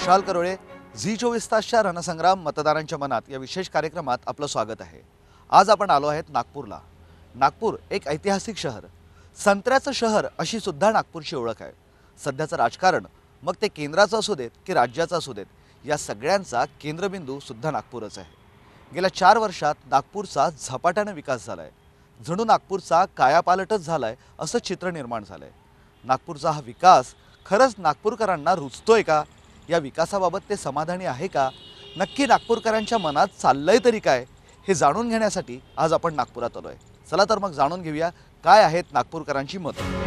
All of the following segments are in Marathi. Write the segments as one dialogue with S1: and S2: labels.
S1: कुशाल करोळे झी चोवीस तासच्या रणसंग्राम मतदारांच्या मनात या विशेष कार्यक्रमात आपलं स्वागत आहे. आज आपण आलो आहेत नागपूरला. नागपूर एक ऐतिहासिक शहर. संत्र्याचं शहर अशी सुद्धा नागपूरची ओळख आहे. सध्याचं राजकारण मग ते केंद्राचं असू देत की राज्याचं असू देत या सगळ्यांचा केंद्रबिंदू सुद्धा नागपूरच आहे. गेल्या चार वर्षात नागपूरचा झपाट्यानं विकास झाला आहे जणू नागपूरचा कायापालटच झाला आहे असं चित्र निर्माण झालं आहे नागपूरचा हा विकास खरंच नागपूरकरांना रुचतोय का? या विकासाबाबत ते समाधानी आहे का? नक्की नागपूरकरांच्या मनात चाललंय तरी काय? हे जाणून घेण्यासाठी आज आपण नागपुरात आलो आहे चला तर मग जाणून घेऊया काय आहेत नागपूरकरांची मतं.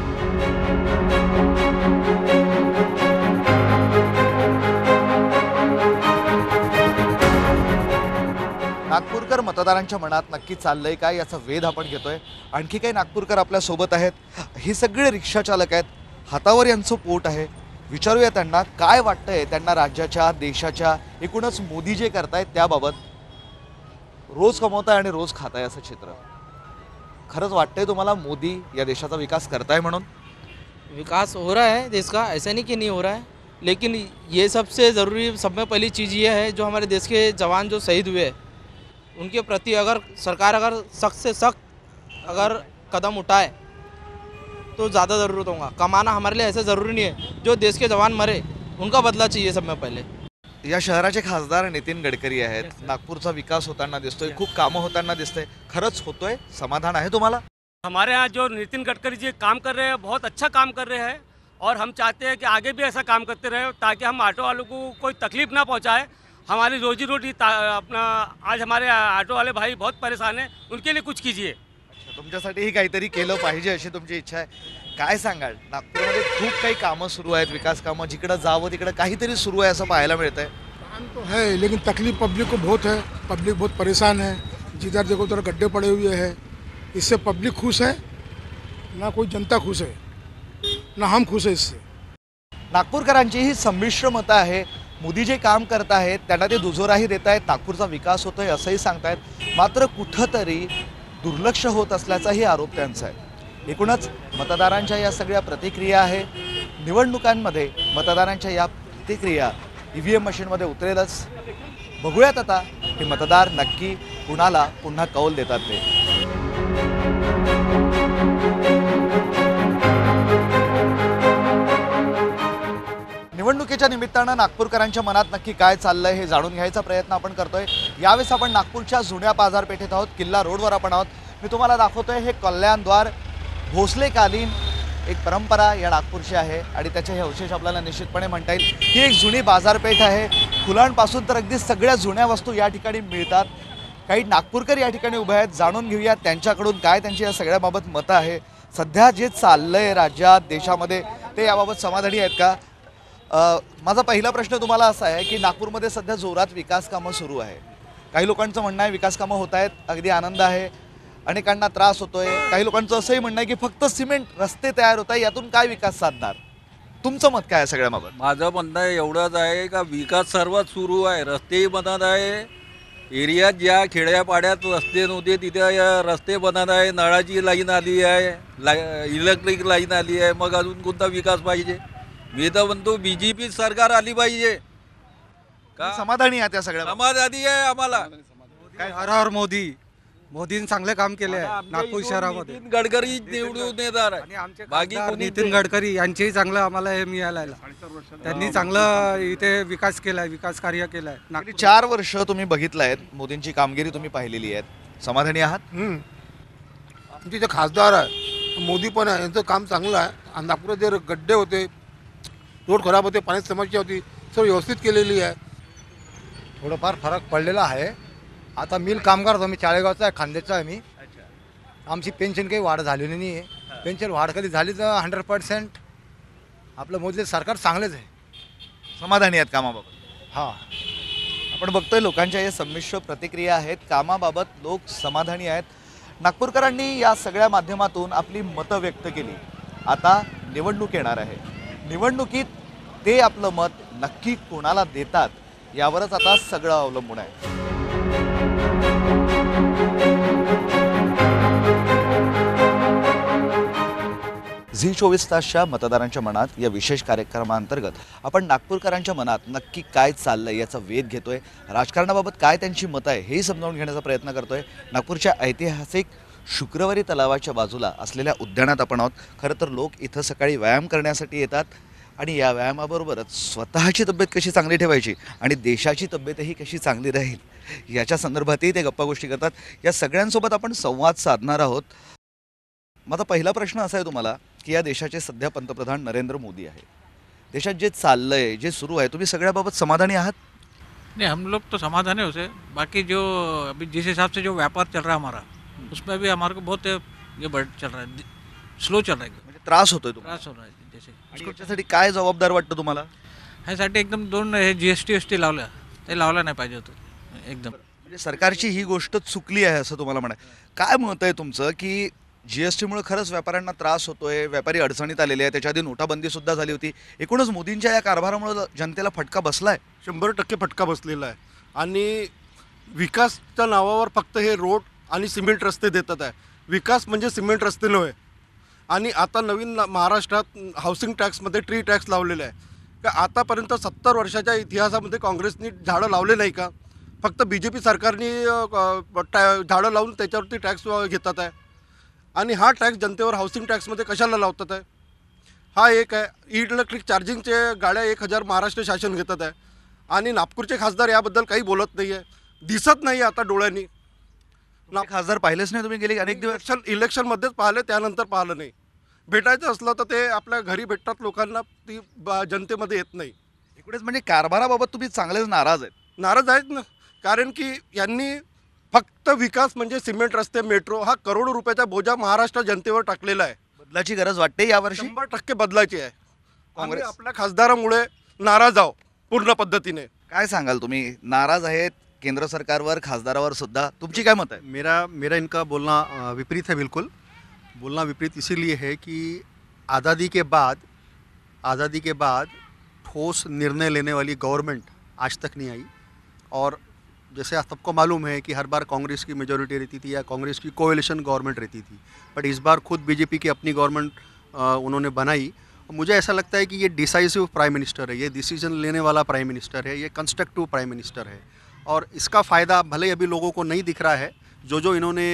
S1: नागपूरकर मतदारांच्या मनात नक्की चाललंय काय याचा वेध आपण घेतोय. आणखी काही नागपूरकर आपल्यासोबत आहेत. हे सगळे रिक्षा चालक आहेत. हातावर यांचं पोट आहे. विचारूया त्यांना काय वाटतंय त्यांना राज्याच्या देशाच्या एकूणच मोदी जे करतायत त्याबाबत. रोज कमवताय आणि रोज खाताय असं चित्र. खरंच वाटतंय तुम्हाला मोदी या देशाचा विकास करताय म्हणून?
S2: विकास हो रहा है देश का ऐसा नहीं कि नहीं हो रहा है. लेकिन ये सबसे ज़रूरी सब में पहली चीज़ ये है जो हमारे देश के जवान जो शहीद हुए उनके प्रति अगर सरकार अगर सख्त से सख्त अगर कदम उठाए तो ज़्यादा ज़रूरत होगा। कमाना हमारे लिए ऐसा ज़रूरी नहीं है। जो देश के जवान मरे उनका बदला चाहिए सब में पहले।
S1: या शहराचे खासदार नितीन गडकरी आहेत नागपूरचा विकास होताना दिसतोय खूप कामं होताना दिसतंय. खरंच होतोय? समाधान आहे तुम्हाला?
S3: हमारे यहाँ जो नितिन गडकरी जी काम कर रहे हैं बहुत अच्छा काम कर रहे हैं और हम चाहते हैं कि आगे भी ऐसा काम करते रहे ताकि हम ऑटो वालों को कोई तकलीफ़ ना पहुँचाए। हमारी रोजी रोटी अपना आज हमारे ऑटो वाले भाई बहुत परेशान हैं उनके लिए कुछ कीजिए।
S1: तुमच्यासाठीही काहीतरी केलं पाहिजे अशी तुमची इच्छा आहे. काय सांगाल? नागपूरमध्ये खूप काही कामं सुरू आहेत विकास कामं. जिकडं जावं तिकडं काहीतरी सुरू आहे असं पाहायला मिळतंय.
S4: काम तो है लेकिन तकलीफ़ पब्लिक को बहुत है. पब्लिक बहुत परेशान है. जिधर देखो उधर गड्ढे पड़े हुए हैं. इससे पब्लिक खुश है ना कोई जनता खुश है ना हम खुश है इससे.
S1: नागपूरकरांची ही संमिश्र मतं आहे. मोदी जे काम करत आहेत त्यांना ते दुजोराही देत आहेत. नागपूरचा विकास होतोय असंही सांगतायत. मात्र कुठंतरी दुर्लक्ष होत असल्याचाही आरोप त्यांचा आहे. एकूणच मतदारांच्या या सगळ्या प्रतिक्रिया आहे. निवडणुकांमध्ये मतदारांच्या या प्रतिक्रिया ई व्ही एम मशीनमध्ये उतरेलच. बघूयात आता की मतदार नक्की कुणाला पुन्हा कौल देतात ते. निवडणुकीच्या निमित्तानं नागपूरकरांच्या मनात नक्की काय चाललंय हे जाणून घ्यायचा प्रयत्न आपण करतोय. यावेळेस आपण नागपूरच्या जुन्या बाजारपेठेत आहोत किल्ला रोडवर आपण आहोत. मी तुम्हाला दाखवतोय हे कल्याणद्वार भोसलेकालीन एक परंपरा या नागपूरची आहे आणि त्याचे हे अवशेष आपल्याला निश्चितपणे म्हणता येईल. ही एक जुनी बाजारपेठ आहे. फुलांपासून तर अगदी सगळ्या जुन्या वस्तू या ठिकाणी मिळतात. काही नागपूरकर या ठिकाणी उभे आहेत जाणून घेऊया त्यांच्याकडून काय त्यांची या सगळ्याबाबत मतं आहे. सध्या जे चाललं आहे राज्यात देशामध्ये ते याबाबत समाधानी आहेत का? माझा पहिला प्रश्न तुम्हाला असा आहे की नागपूरमध्ये सध्या जोरात विकास कामं सुरू आहे काही लोकांचं म्हणणं आहे विकास कामं होत आहेत अगदी आनंद आहे अनेकांना त्रास होतोय. काही लोकांचं असंही म्हणणं आहे की फक्त सिमेंट रस्ते तयार होत आहे यातून काय विकास साधणार? तुमचं मत काय आहे सगळ्याबाबत?
S5: माझं म्हणणं एवढंच आहे का विकास सर्वात सुरू आहे. रस्तेही बनत आहे. एरियात ज्या खेड्यापाड्यात रस्ते नव्हते तिथे रस्ते बनत आहे. नळाची लाईन आली आहे ला इलेक्ट्रिक लाईन आली आहे. मग अजून कोणता विकास पाहिजे? मी तर म्हणतो बी जे पी सरकार आली पाहिजे. का?
S1: समाधानी आहे त्या सगळ्या
S5: समाज आधी आहे आम्हाला.
S6: हर हर मोदी. मोदीने चांगले काम केले आहे नागपूर शहरामध्ये.
S5: नितीन गडकरी निवडून येणार
S6: आणि
S5: आहे
S6: आमचे
S5: बाकी
S6: खासदार
S5: कोणी
S6: नितीन गडकरी यांचेही चांगलं आम्हाला हे मिळालं त्यांनी चांगलं इथे विकास केलाय विकास कार्य केलंय. नागपूर
S1: चार वर्ष तुम्ही बघितलं आहेत मोदींची कामगिरी तुम्ही पाहिलेली आहेत. समाधानी आहात?
S4: हम्म. आमचे जे खासदार आहे मोदी पण आहे यांचं काम चांगलं आहे. आणि नागपुरात जे गड्डे होते रोड खराब होते पाण्याची समस्या होती सर्व व्यवस्थित केलेली आहे.
S7: थोडंफार फरक पडलेला आहे. आता मिल कामगार होतो मी चाळेगावचा आहे खांद्याचा आहे मी. आमची पेन्शन काही वाढ झालेली नाही आहे पेन्शन वाढ कधी झाली तर हंड्रेड पर्सेंट आपलं मोदीचं सरकार चांगलंच आहे.
S1: समाधानी आहेत कामाबाबत?
S7: हां.
S1: आपण बघतोय लोकांच्या या संमिश्र प्रतिक्रिया आहेत. कामाबाबत लोक समाधानी आहेत. नागपूरकरांनी या सगळ्या माध्यमातून आपली मतं व्यक्त केली. आता निवडणूक येणार आहे. निवडणुकीत ते आपलं मत नक्की कोणाला देतात यावरच आता सगळं अवलंबून आहे. झी चोवीस तासच्या मतदारांच्या मनात या विशेष कार्यक्रमाअंतर्गत आपण नागपूरकरांच्या मनात नक्की काय चाललंय याचा वेध घेतोय. राजकारणाबाबत काय त्यांची मतं आहे हेही समजावून घेण्याचा प्रयत्न करतोय. नागपूरच्या ऐतिहासिक शुक्रवारी तलावाच्या बाजूला असलेल्या उद्यानात आपण आहोत. खरं तर लोक इथं सकाळी व्यायाम करण्यासाठी येतात आणि या व्यायामाबरोबरच स्वतःची तब्येत कशी चांगली ठेवायची आणि देशाची तब्येतही कशी चांगली राहील याच्या संदर्भातही ते गप्पा गोष्टी करतात. या सगळ्यांसोबत आपण संवाद साधणार आहोत. माझा पहिला प्रश्न असा आहे तुम्हाला की या देशाचे सध्या पंतप्रधान नरेंद्र मोदी आहे. देशात जे चाललं आहे जे सुरू आहे तुम्ही सगळ्याबाबत समाधानी आहात?
S8: नहीं हम लोग तो समाधान है उसे बाकी जो अभी जिस हिसाब से जो व्यापार चल रहा है हमारा उसमें भी हमारे को बहुत ये बढ़ चल रहा है स्लो चल रहा है। एकदम
S1: म्हणजे त्रास होतोय तुम्हाला?
S8: त्रास हो रहा है जैसे।
S1: आणि याच्यासाठी काय जबाबदार वाटतं तुम्हाला?
S8: ह्यासाठी एकदम दोन हे G S T S T लावलं ते लावलं नाही पाहिजे होतं एकदम.
S1: म्हणजे सरकारची ही गोष्ट चुकली आहे असं तुम्हाला म्हणाय काय मत आहे तुमचं की जी एस टीमुळे खरंच व्यापाऱ्यांना त्रास होतोय व्यापारी अडचणीत आलेले आहे त्याच्या आधी नोटाबंदी सुद्धा झाली होती. एकूणच मोदींच्या या कारभारामुळे जनतेला फटका बसलाय?
S9: शंभर टक्के फटका बसलेला आहे. आणि विकासच्या नावावर फक्त हे रोड आणि सिमेंट रस्ते देतात आहे. विकास म्हणजे सिमेंट रस्ते नव्हे. आणि आता नवीन महाराष्ट्रात हाऊसिंग टॅक्समध्ये ट्री टॅक्स लावलेला आहे. का आतापर्यंत सत्तर वर्षाच्या इतिहासामध्ये काँग्रेसनी झाडं लावले नाही का? फक्त बी जे पी सरकारने टॅ झाडं लावून त्याच्यावरती टॅक्स घेतात आहे. आणि हा टॅक्स जनतेवर हाऊसिंग टॅक्समध्ये कशाला लावतात आहे? हा एक आहे. ई इलेक्ट्रिक चार्जिंगचे गाड्या एक हजार महाराष्ट्र शासन घेतात आहे. आणि नागपूरचे खासदार याबद्दल काही बोलत नाही आहे दिसत नाही आता डोळ्यांनी.
S1: तुमचे खासदार पाहिलेच नाही तुम्ही गेले. अनेक दिवस
S9: इलेक्शन इलेक्शनमध्येच पाहिलं त्यानंतर पाहिलं नाही. भेटायचं असलं तर ते आपल्या घरी भेटतात लोकांना ती ब- जनतेमध्ये येत नाही.
S1: एकूणच म्हणजे कारभाराबाबत तुम्ही चांगलेच नाराज आहेत.
S9: नाराज आहेत ना. कारण की यांनी फक्त विकास म्हणजे सिमेंट रस्ते मेट्रो हा करोडो रुपयाचा बोजा महाराष्ट्र जनतेवर टाकलेला आहे.
S1: बदलाची गरज वाटते यावर्षी?
S9: शंभर टक्के बदलायची आहे.
S1: काँग्रेस-
S9: काँग्रेस? आपल्या खासदारामुळे नाराज आहो पूर्ण पद्धतीने.
S1: काय सांगाल तुम्ही? नाराज आहेत केंद्र सरकार सरकारवर, खासदारावर सुद्धा. तुमची क्या मत है
S10: मेरा मेरा इनका बोलना विपरीत है बिल्कुल. बोलना विपरीत इसीलिए है कि आज़ादी के बाद, आज़ादी के बाद ठोस निर्णय लेने वाली गवर्नमेंट आज तक नहीं आई. और जैसे आप सबको मालूम है कि हर बार कांग्रेस की मेजोरिटी रहती थी या कांग्रेस की कोएलिशन गवर्नमेंट रहती थी. बट इस बार खुद बीजेपी की अपनी गवर्नमेंट उन्होंने बनाई. मुझे ऐसा लगता है कि ये डिसाइसिव प्राइम मिनिस्टर है. ये डिसीज़न लेने वाला प्राइम मिनिस्टर है. ये कंस्ट्रक्टिव प्राइम मिनिस्टर है. और इसका फ़ायदा भले अभी लोगों को नहीं दिख रहा है जो जो इन्होंने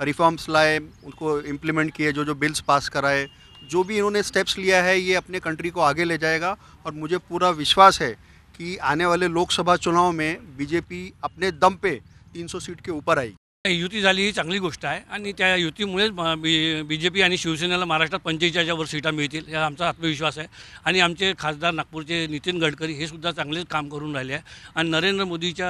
S10: रिफॉर्म्स लाए, उनको इम्प्लीमेंट किए जो जो बिल्स पास कराए, जो भी इन्होंने स्टेप्स लिया है, ये अपने कंट्री को आगे ले जाएगा। और मुझे पूरा विश्वास है कि आने वाले लोकसभा चुनाव में बीजेपी अपने दम पे 300 सीट के ऊपर आएगी।
S3: युती झाली ही चांगली गोष्ट आहे. आणि त्या युतीमुळेच बी बी जे पी आणि शिवसेनेला महाराष्ट्रात पंचेचाळीसच्या वर सीटा मिळतील हा आमचा आत्मविश्वास आहे. आणि आमचे खासदार नागपूरचे नितीन गडकरी हे सुद्धा चांगलेच काम करून राहिले आहे. आणि नरेंद्र मोदीच्या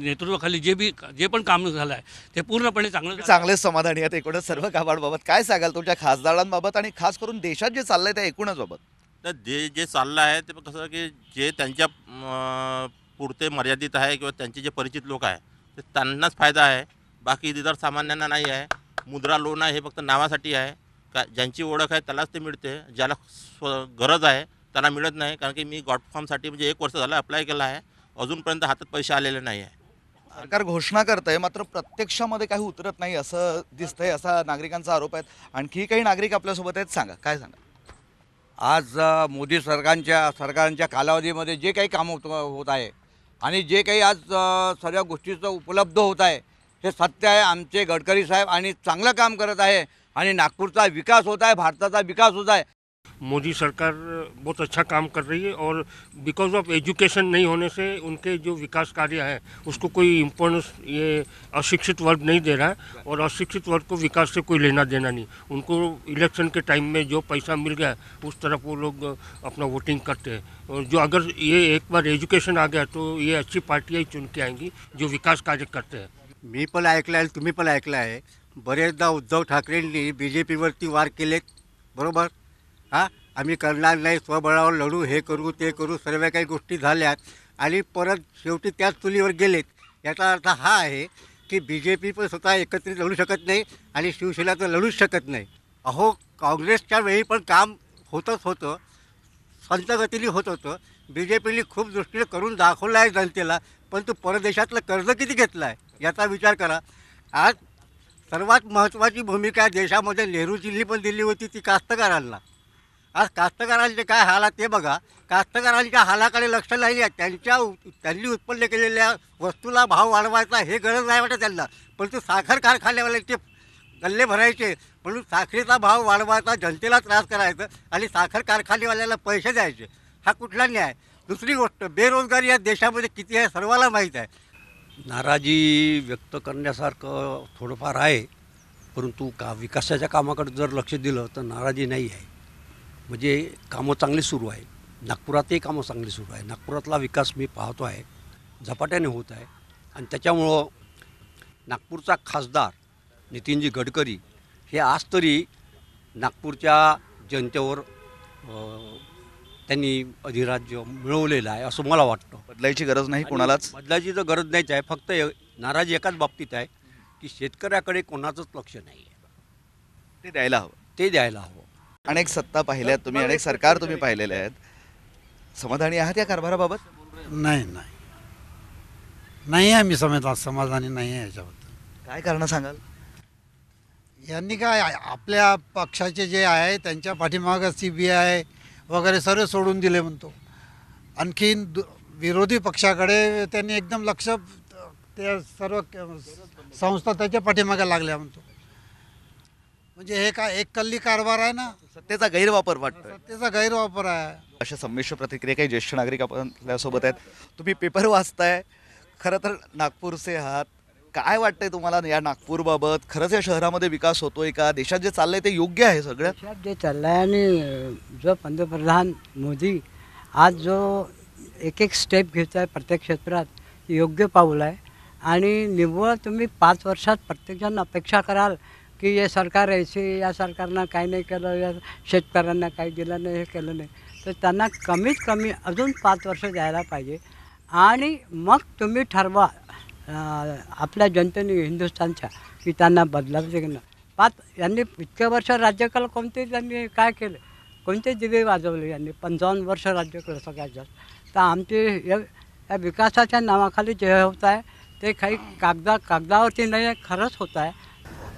S3: नेतृत्वाखाली जे बी जे पण काम झालं आहे ते पूर्णपणे चांगलं आहे.
S1: चांगलेच समाधानी आहेत एकूणच सर्व कामांबाबत. काय सांगाल तुमच्या खासदारांबाबत आणि खास करून देशात जे चाललंय त्या एकूणच बाबत
S11: तर जे जे चाललं आहे ते कसं की जे त्यांच्या पुरते मर्यादित आहे किंवा त्यांचे जे परिचित लोक आहे ते त्यांनाच फायदा आहे. बाकी इतर सामान्यांना नाही आहे. मुद्रा लोन आहे हे फक्त नावासाठी आहे. का ज्यांची ओळख आहे त्यालाच ते मिळते. ज्याला स्व गरज आहे त्याला मिळत नाही. कारण की मी गॉड फॉर्मसाठी म्हणजे एक वर्ष झालं अप्लाय केलं आहे. अजूनपर्यंत हातात पैसे आलेले नाही आहे.
S1: सरकार घोषणा करत आहे मात्र प्रत्यक्षामध्ये काही उतरत नाही असं दिसतंय असा नागरिकांचा आरोप आहे आणखी काही नागरिक आपल्यासोबत आहेत सांगा. काय सांगा?
S12: आज मोदी सरकारच्या सरकारांच्या कालावधीमध्ये जे काही काम होत होत आहे आणि जे काही आज सर्व गोष्टीचं उपलब्ध होत आहे हे सत्य आहे. आमचे गडकरी साहेब आणि चांगलं काम करत आहे आणि नागपूरचा विकास होत आहे भारताचा विकास होत आहे.
S13: मोदी सरकार बहुत अच्छा काम कर रही है और बिकॉज़ ऑफ़ एजुकेशन नहीं होने से उनके जो विकास कार्य है, उसको कोई इम्पोर्टेंस ये अशिक्षित वर्ग नहीं दे रहा है और अशिक्षित वर्ग को विकास से कोई लेना देना नहीं। उनको इलेक्शन के टाइम में जो पैसा मिल गया, उस तरफ़ वो लोग अपना वोटिंग करते हैं। और जो अगर ये एक बार एजुकेशन आ गया तो ये अच्छी पार्टियाँ ही चुन के आएँगी, जो विकास कार्य करते हैं।
S14: मी पण ऐकलं तुम्ही पण ऐकलं आहे बरेचदा उद्धव ठाकरेंनी बी जे पीवरती वार केलेत, बरोबर? हां? आम्ही करणार नाही स्वबळावर लढू हे करू ते करू सर्व काही गोष्टी झाल्यात. आणि परत शेवटी त्याच चुलीवर गेलेत. याचा अर्थ हा आहे की बी जे पी पण स्वतः एकत्रित लढू शकत नाही आणि शिवसेना तर लढूच शकत नाही. अहो काँग्रेसच्या वेळी पण काम होतंच होतं. संतगतीने होत होतं. बी जे पीने खूप दृष्टीने करून दाखवलं आहे जनतेला पण तो परदेशातलं कर्ज किती घेतलं आहे याचा विचार करा. आज सर्वात महत्त्वाची भूमिका देशामध्ये नेहरूजींनी पण दिली होती ती कास्तकारांना. आज कास्तकारांचे काय हाल ते बघा. कास्तकारांच्या हालाकडे लक्ष नाही आहे. त्यांच्या त्यांनी उत्पन्न केलेल्या वस्तूला भाव वाढवायचा हे गरज नाही वाटत त्यांना. परंतु साखर कारखान्यावाल्याचे गल्ले भरायचे. म्हणून साखरेचा भाव वाढवायचा जनतेला त्रास करायचा आणि साखर कारखानेवाल्याला पैसे द्यायचे. हा कुठला न्याय? दुसरी गोष्ट बेरोजगारी या देशामध्ये किती आहे सर्वाला माहीत आहे.
S15: नाराजी व्यक्त करण्यासारखं थोडंफार आहे. परंतु का विकासाच्या कामाकडे जर लक्ष दिलं तर नाराजी नाही आहे. म्हणजे कामं चांगली सुरू आहे. नागपुरातही कामं चांगली सुरू आहे. नागपुरातला विकास मी पाहतो आहे. झपाट्याने होत आहे. आणि त्याच्यामुळं नागपूरचा खासदार नितीनजी गडकरी हे आज तरी नागपूरच्या जनतेवर त्यांनी अधिराज्य मिळवलेलं आहे असं मला वाटतं.
S1: बदलायची गरज नाही कोणालाच?
S15: बदलायची तर गरज नाहीच आहे. फक्त नाराजी एकाच बाबतीत आहे की शेतकऱ्याकडे कोणाचंच लक्ष नाही आहे
S1: ते द्यायला हवं.
S15: ते द्यायला हवं.
S1: अनेक सत्ता पाहिल्यात तुम्ही अनेक सरकार तुम्ही पाहिलेले आहेत. समाधानी आहात या कारभाराबाबत?
S16: नाही नाही. नाही आहे मी समजा समाधानी नाही आहे याच्याबद्दल.
S1: काय कारण सांगाल?
S16: यांनी काय आपल्या पक्षाचे जे आहे त्यांच्या पाठीमागं सी बी आय वगैरे सर्व सोडून दिले म्हणतो. आणखीन विरोधी पक्षाकडे त्यांनी एकदम लक्ष त्या सर्व संस्था त्याच्या पाठीमागे लागल्या म्हणतो. म्हणजे हे काय एक कल्ली कारभार आहे ना?
S1: सत्तेचा गैरवापर वाटतोय.
S16: सत्तेचा गैरवापर आहे.
S1: अशा संमिश्र प्रतिक्रिया काही ज्येष्ठ नागरिक आपण आपल्यासोबत आहेत. तुम्ही पेपर वाचताय. खरं तर नागपूरचे आहात. काय वाटतंय तुम्हाला या नागपूरबाबत? खरंच या शहरामध्ये विकास होतोय का? देशात जे चाललंय ते योग्य आहे सगळं?
S17: देशात जे चाललं आहे आणि जो पंतप्रधान मोदी आज जो एक एक स्टेप घेत आहे प्रत्येक क्षेत्रात ते योग्य पाऊल आहे. आणि निव्वळ तुम्ही पाच वर्षात प्रत्येकजण अपेक्षा कराल की हे सरकार यायचे या सरकारनं काही नाही केलं या शेतकऱ्यांना काही दिलं नाही हे केलं नाही. तर त्यांना कमीत कमी अजून पाच वर्ष द्यायला पाहिजे. आणि मग तुम्ही ठरवा आपल्या जनतेने हिंदुस्थानच्या की त्यांना बदलायचं की नाही पाच यांनी इतक्या वर्ष राज्यकाल कोणते त्यांनी काय केलं? कोणते दिवे वाजवले यांनी? पंचावन्न वर्ष राज्य केलं सगळ्यात जास्त. तर आमचे या या विकासाच्या नावाखाली जे होत आहे ते काही कागदा कागदावरती नाही आहे खरंच होत आहे.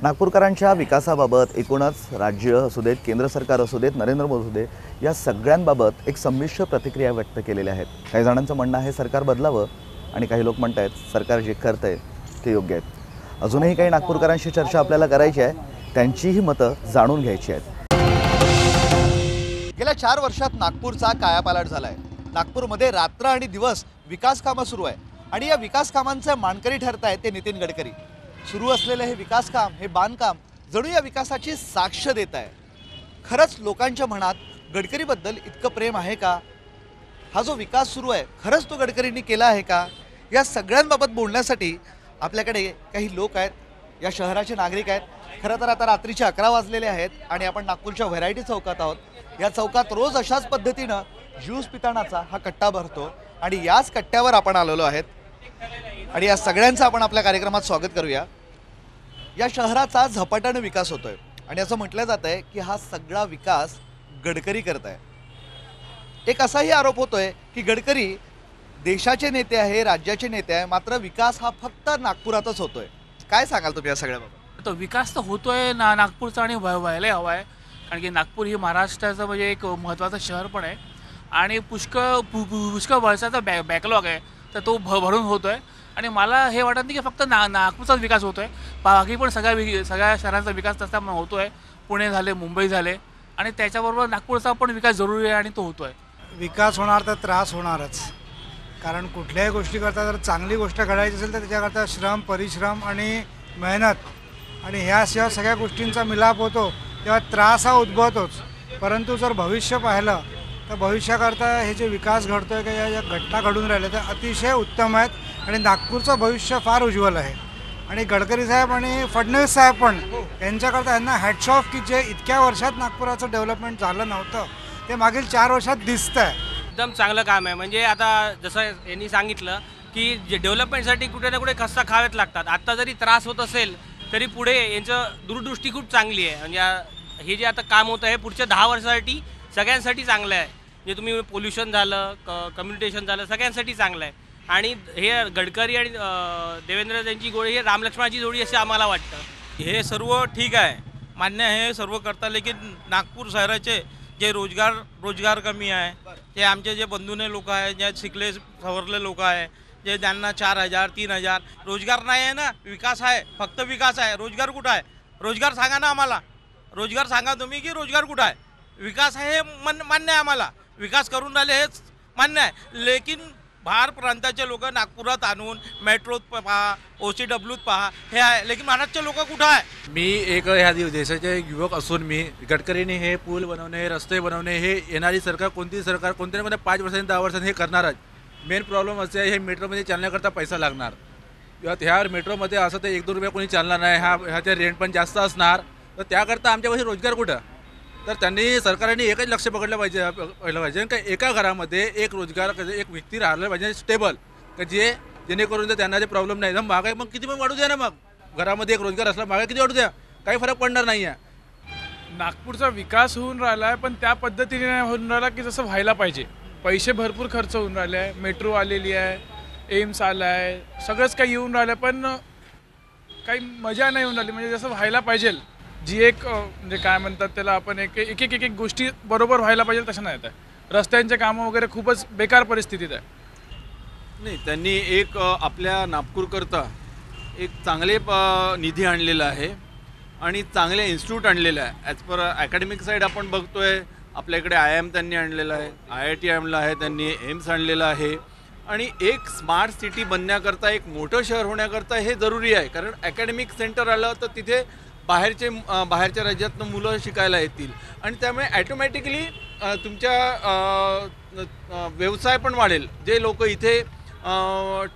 S1: नागपूरकरांच्या विकासाबाबत एकूणच राज्य असू देत केंद्र सरकार असू देत नरेंद्र मोदी असू देत या सगळ्यांबाबत एक संमिश्र प्रतिक्रिया व्यक्त केलेल्या आहेत. काही जणांचं म्हणणं आहे सरकार बदलावं आणि काही लोक म्हणत आहेत सरकार जे करत आहे ते योग्य आहेत अजूनही काही नागपूरकरांशी चर्चा आपल्याला करायची आहे. त्यांचीही मतं जाणून घ्यायची आहेत. गेल्या चार वर्षात नागपूरचा कायापालट झाला आहे नागपूरमध्ये रात्र आणि दिवस विकास कामं सुरू आहे. आणि या विकास कामांचे मानकरी ठरत आहेत ते नितीन गडकरी. सुरू असलेलं हे विकास काम हे बांधकाम जणू या विकासाची साक्ष देत आहे. खरंच लोकांच्या मनात गडकरीबद्दल इतकं प्रेम आहे का? हा जो विकास सुरू आहे खरंच तो गडकरींनी केला आहे का? या सगळ्यांबाबत बोलण्यासाठी आपल्याकडे काही लोक आहेत या शहराचे नागरिक आहेत. खरं तर आता रात्रीचे अकरा वाजलेले आहेत आणि आपण नागपूरच्या व्हरायटी चौकात आहोत. या चौकात रोज अशाच पद्धतीनं ज्यूस पितानाचा हा कट्टा भरतो आणि याच कट्ट्यावर आपण आलेलो आहेत. आणि या सगळ्यांचं आपण आपल्या कार्यक्रमात स्वागत करूया. या शहराचा झपाट्याने विकास होतोय. आणि असं म्हटलं जात आहे की हा सगळा विकास गडकरी करत आहे. एक असाही आरोप होतोय की गडकरी देशाचे नेते आहे राज्याचे नेते आहे मात्र विकास हा फक्त नागपुरातच होतोय. काय सांगाल तुम्ही या सगळ्याबाबत?
S18: तो विकास तर होतोय ना नागपूरचा आणि व्हायला हवा आहे. कारण की नागपूर ही महाराष्ट्राचं म्हणजे एक महत्त्वाचं शहर पण आहे. आणि पुष्कळ पु पु- पुष्कळ वर्षाचा बॅ बॅकलॉग आहे. तर तो भ भरून होतो आहे आणि मला हे वाटत नाही की फक्त ना नागपूरचाच विकास होतो आहे बाकी पण सगळ्या वि सगळ्या शहरांचा विकास तसा आहे पुणे झाले मुंबई झाले. आणि त्याच्याबरोबर नागपूरचा पण विकास जरुरी आहे आणि तो होतो आहे
S19: विकास होणार तर त्रास होणारच. कारण कुठल्याही गोष्टीकरता जर चांगली गोष्ट घडायची असेल तर त्याच्याकरता श्रम परिश्रम आणि मेहनत आणि ह्याशिवाय सगळ्या गोष्टींचा मिलाप होतो. तेव्हा त्रास हा उद्भवतोच. परंतु जर भविष्य पाहिलं तर भविष्याकरता हे जे विकास घडतो आहे किंवा या घटना घडून राहिल्या त्या अतिशय उत्तम आहेत आणि नागपूरचं भविष्य फार उज्ज्वल आहे. आणि गडकरी साहेब आणि फडणवीस साहेब पण यांच्याकरता यांना हॅट्स ऑफ की जे इतक्या वर्षात नागपुराचं डेव्हलपमेंट झालं नव्हतं ते मागील चार वर्षात दिसतं आहे
S3: एकदम चांगलं काम आहे. म्हणजे आता जसं यांनी सांगितलं की जे डेव्हलपमेंटसाठी कुठे ना कुठे खस्ता खावेच लागतात. आत्ता जरी त्रास होत असेल तरी पुढे यांचं दूरदृष्टी खूप चांगली आहे. म्हणजे हे जे आता काम होतं हे पुढच्या दहा वर्षासाठी सगळ्यांसाठी चांगलं आहे. जे तुम्ही पोल्युशन झालं क कम्युनिकेशन झालं सगळ्यांसाठी चांगलं आहे. आणि हे गडकरी आणि देवेंद्र यांची गोळी हे रामलक्ष्मणाची जोडी असे आम्हाला वाटतं.
S20: हे सर्व ठीक आहे. मान्य आहे सर्व करता लेकिन नागपूर शहराचे जे रोजगार रोजगार कमी आहे ते आमचे जे बंधूने लोक आहे जे शिकले सवरले लोक आहे जे त्यांना चार हजार तीन हजार रोजगार नाही आहे ना विकास आहे फक्त विकास आहे. रोजगार कुठं आहे? रोजगार सांगा ना आम्हाला. रोजगार सांगा तुम्ही की रोजगार कुठं आहे? विकास आहे हे मन मान्य आहे आम्हाला. विकास करून राहिले हेच मान्य आहे. लेकिन बाहेर प्रांताचे लोक नागपुरात आणून मेट्रोत पहा ओ सी डब्ल्यूत पहा हे आहे. लेकिन महाराष्ट्रचे लोक कुठं आहे?
S21: मी एक ह्या दिव- देशाचे युवक असून मी गडकरीने हे पूल बनवणे रस्ते बनवणे हे येणारी सरकार कोणती सरकार कोणत्या मध्ये पाच वर्षांनी दहा वर्षांनी हे करणारच मेन प्रॉब्लेम असे आहे हे मेट्रोमध्ये चालण्याकरता पैसा लागणार. किंवा ह्या मेट्रोमध्ये असं तर एक दोन रुपये कोणी चालणार नाही ह्या ह्याचे रेंट पण जास्त असणार. तर त्याकरता आमच्यापाशी रोजगार कुठं? तर त्यांनी सरकारने एकच लक्ष पकडलं पाहिजे पाहिलं पाहिजे. का एका घरामध्ये एक रोजगार एक व्यक्ती राहिला पाहिजे स्टेबल का जे जेणेकरून जर त्यांना जे प्रॉब्लेम नाही. मग महागाई मग किती पण वाढू द्या ना मग. घरामध्ये एक रोजगार असला महागाई किती वाढू द्या. काही फरक पडणार नाही आहे.
S22: नागपूरचा विकास होऊन राहिला आहे पण त्या पद्धतीने नाही होऊन राहिला की जसं व्हायला पाहिजे. पैसे भरपूर खर्च होऊन राहिले आहे मेट्रो आलेली आहे एम्स आला आहे सगळंच काही येऊन राहिलं पण काही मजा नाही होऊन राहिली. म्हणजे जसं व्हायला पाहिजे. जी एक म्हणजे काय म्हणतात त्याला आपण एक एक एक एक एक गोष्टी बरोबर व्हायला पाहिजे तशा नाही येत. आहे रस्त्यांचे कामं वगैरे खूपच बेकार परिस्थितीत आहे.
S23: नाही त्यांनी एक आपल्या नागपूरकरता एक चांगले प निधी आणलेला आहे आणि चांगले इन्स्टिट्यूट आणलेलं आहे. ॲज पर अकॅडमिक साईड आपण बघतो आहे आपल्याकडे आय एम त्यांनी आणलेलं आहे आय आय टी आणलं आहे त्यांनी एम्स आणलेलं आहे. आणि एक स्मार्ट सिटी बनण्याकरता एक मोठं शहर होण्याकरता हे जरुरी आहे. कारण अकॅडमिक सेंटर आलं तर तिथे बाहेरचे बाहेरच्या राज्यातनं मुलं शिकायला येतील. आणि त्यामुळे ॲटोमॅटिकली तुमच्या व्यवसाय पण वाढेल. जे लोक इथे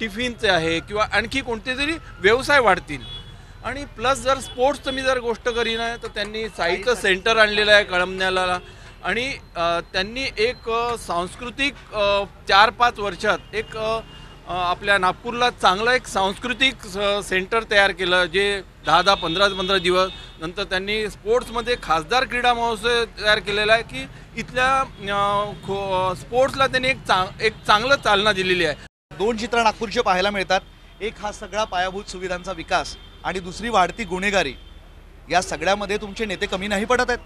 S23: टिफिनचे आहे किंवा आणखी कोणते तरी व्यवसाय वाढतील. आणि प्लस जर स्पोर्ट्स तुम्ही जर गोष्ट करीन आहे तर त्यांनी साईचं सेंटर आणलेलं आहे कळमण्याला आणि त्यांनी एक सांस्कृतिक चार पाच वर्षात एक आपल्या नागपूरला चांगलं एक सांस्कृतिक स- सेंटर तयार केलं जे दहा दहा पंधरा पंधरा दिवस नंतर त्यांनी स्पोर्ट्समध्ये खासदार क्रीडा महोत्सव तयार केलेला आहे की इथल्या खो स्पोर्ट्सला त्यांनी एक चांग एक चांगलं चालना दिलेली आहे.
S1: दोन चित्र नागपूरचे पाहायला मिळतात. एक हा सगळा पायाभूत सुविधांचा विकास आणि दुसरी वाढती गुन्हेगारी. या सगळ्यामध्ये तुमचे नेते कमी नाही पडत आहेत?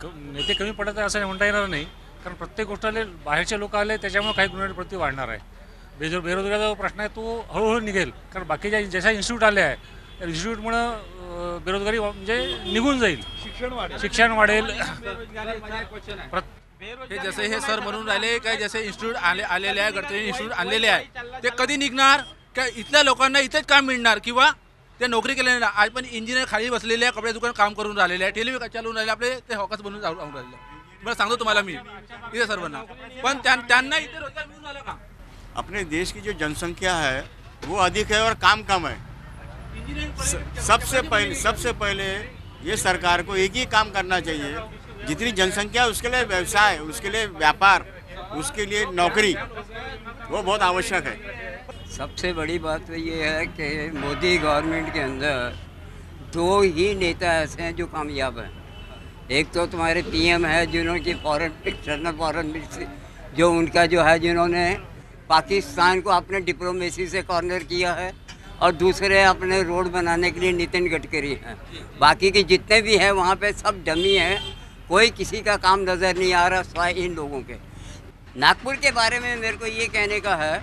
S24: क- नेते कमी पडत आहे असं म्हणता येणार नाही. कारण प्रत्येक गोष्टीला बाहेरचे लोक आले त्याच्यामुळे काही गुन्हेगारी प्रति वाढणार आहे. बेजो बेरोजगारीचा जो प्रश्न आहे तो हळूहळू निघेल. कारण बाकीच्या जशा इन्स्टिट्यूट आले आहे त्या इन्स्टिट्यूटमुळं बेरोजगारी म्हणजे निघून जाईल.
S1: शिक्षण वाढेल.
S24: शिक्षण वाढेल.
S21: हे जसे हे सर म्हणून राहिले काय जसे इन्स्टिट्यूट आले आलेले आहे गडकरी इन्स्टिट्यूट आणलेले आहे ते कधी निघणार? का इथल्या लोकांना इथेच काम मिळणार? किंवा ते नोकरी केलेले नाही. आज पण इंजिनियर खाली बसलेले आहे कपडे दुकान काम करून राहिलेले आहे टेलिव्हिजन चालून राहिले? आपले ते हॉकस बनून आहे. तुम्हाला सांगतो तुम्हाला मी इथे सर्वांना. पण त्यां- त्यांना इथे रोजगार मिळून राहिला का?
S25: अपने देश की जो जनसंख्या है वो अधिक है और काम कम है। सबसे पहले सबसे पहले ये सरकार को एक ही काम करना चाहिए। जितनी जनसंख्या उसके लिए व्यवसाय उसके लिए व्यापार उसके लिए नौकरी वो बहुत आवश्यक है।
S26: सबसे बड़ी बात तो ये है कि मोदी गवर्नमेंट के अंदर दो ही नेता ऐसे हैं जो कामयाब हैं। एक तो तुम्हारे पीएम है जिन्होंने फॉरेन एक्सटर्नल फॉरेन मिनिस्ट्री जो उनका जो है जिन्होंने पाकिस्तान को अपने डिप्लोमेसी से कॉर्नर किया है और दूसरे अपने रोड बनाने के लिए नितिन गडकरी हैं। बाकी के जितने भी हैं वहाँ पे सब डमी हैं। कोई किसी का काम नज़र नहीं आ रहा सिवाय इन लोगों के। नागपुर के बारे में मेरे को ये कहने का है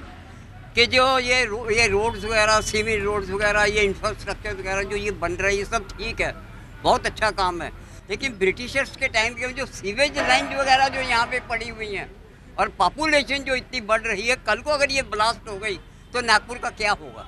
S26: कि जो ये रो, ये रोड्स वगैरह सीमेंट रोड्स वगैरह ये इंफ्रास्ट्रक्चर वगैरह जो ये बन रहा है ये सब ठीक है। बहुत अच्छा काम है। लेकिन ब्रिटिशर्स के टाइम के जो सीवेज लाइन वगैरह जो यहाँ पे पड़ी हुई हैं और पॉपुलेशन जो इतनी बढ़ रही है कल को अगर ये ब्लास्ट हो गई तो नागपुर का क्या होगा?